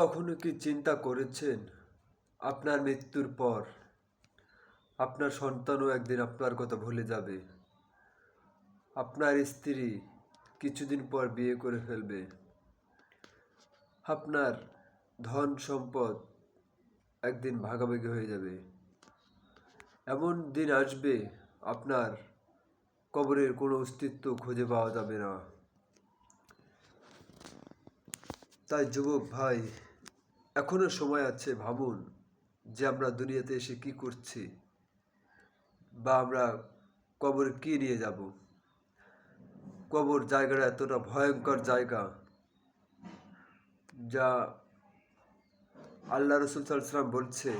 কখনো কি চিন্তা করেছেন? আপনার মৃত্যুর পর। আপনার সন্তানও একদিন আপনার কথা ভুলে যাবে। আপনার স্ত্রী কিছুদিন পর বিয়ে করে ফেলবে। আপনার ধন সম্পদ একদিন ভাগাভাগি হয়ে যাবে। এমন দিন আসবে, আপনার কবরের কোনো অস্তিত্ব খুঁজে পাওয়া যাবে না। তাই যুবক ভাই এখনও সময় আছে ভাবুন যে আমরা দুনিয়াতে এসে কি করছি বা আমরা কবরে কি নিয়ে যাব। কবর জায়গাটা এতটা ভয়ঙ্কর জায়গা যা আল্লাহ রসুল সাল্লাম বলছে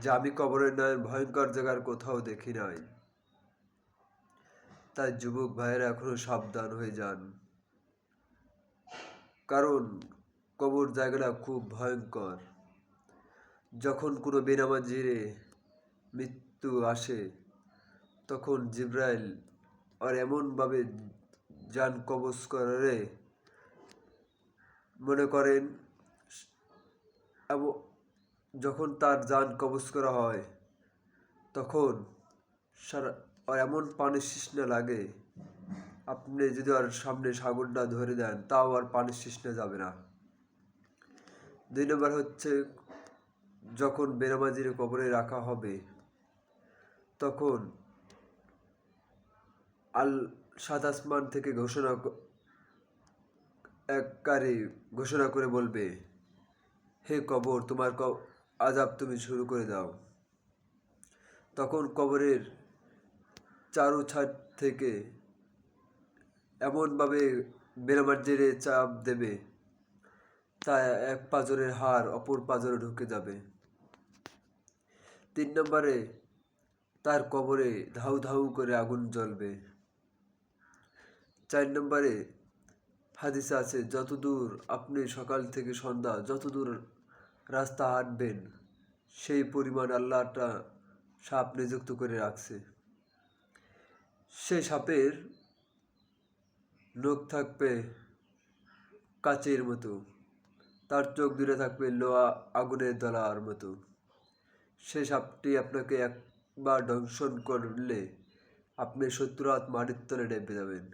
যে আমি কবরের নয়, ভয়ঙ্কর জায়গার কোথাও দেখি নাই। তাই যুবক ভাইয়েরা এখনও সাবধান হয়ে যান। কারণ কবর জায়গাটা খুব ভয়ঙ্কর। যখন কোনো বেনামাজিরে মৃত্যু আসে, তখন জিব্রাইল আর এমনভাবে যান কবজ করে মনে করেন যখন তার যান কবজ করা হয়, তখন সারা আর এমন পানির তৃষ্ণা লাগে, আপনি যদি আর সামনে সাগরটা ধরে দেন, তাও আর পানির তৃষ্ণা যাবে না। দুই নম্বর হচ্ছে যখন বেনামাজির কবরে রাখা হবে, তখন আল সাত আসমান থেকে ঘোষণা এককারে ঘোষণা করে বলবে, হে কবর, তোমার আজাব তুমি শুরু করে দাও। তখন কবরের চারু ছাদ থেকে এমনভাবে বেরামার বেনামাজিরে চাপ দেবে তা এক পাজরের হার অপর পাজরে ঢুকে যাবে। তিন নম্বরে তার কবরে ধাউ ধাউ করে আগুন জ্বলবে। চার নম্বরে হাদিসে আছে, যতদূর আপনি সকাল থেকে সন্ধ্যা, যতদূর রাস্তা হাঁটবেন, সেই পরিমাণ আল্লাহটা সাপ নিযুক্ত করে রাখছে। সেই সাপের নখ থাকবে কাচের মতো। তার চোখ দূরে থাকবে লোহা আগুনের দলার মতো। সে সাপটি আপনাকে একবার দংশন করলে আপনি সত্তর হাত মাটির তলে ডেবে যাবেন।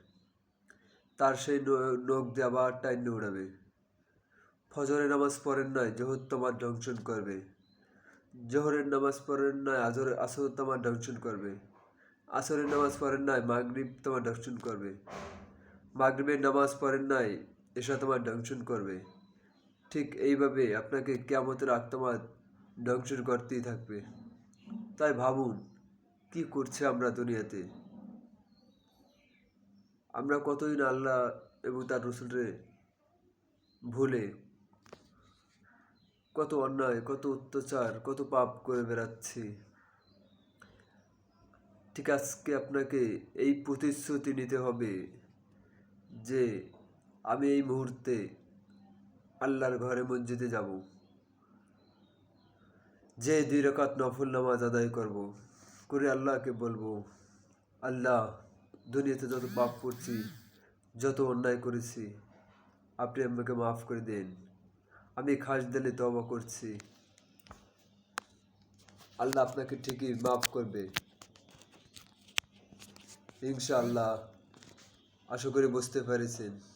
তার সেই নখ দিয়ে আবার টাইনে উড়াবে। ফজরের নামাজ পড়েন নয় জোহর তোমার দংশন করবে। জোহরের নামাজ পড়েন নয় আজর আসর তোমার দংশন করবে। আসরের নামাজ পড়েন নয় মাগরিব তোমার দংশন করবে। মাগরিবের নামাজ পড়েন নাই এসা তোমার দংশন করবে। ঠিক এইভাবে আপনাকে কেমতের আত্মা দংশন করতেই থাকবে। তাই ভাবুন, কি করছে আমরা দুনিয়াতে? আমরা কতদিন আল্লাহ এবং তার রসুলরে ভুলে কত অন্যায়, কত অত্যাচার, কত পাপ করে বেড়াচ্ছি? ঠিক আজকে আপনাকে এই প্রতিশ্রুতি নিতে হবে যে, আমি এই মুহূর্তে আল্লাহর ঘরে মসজিদে যাব। যে দুই রকাত নফল নামাজ আদায় করব, করে আল্লাহকে বলব, আল্লাহ, দুনিয়াতে যত পাপ করছি, যত অন্যায় করেছি, আপনি আমাকে মাফ করে দেন। আমি খাস দিলে তবা করছি। আল্লাহ আপনাকে ঠিকই মাফ করবে। ইনশাআল্লাহ, আশা করি বুঝতে পেরেছেন।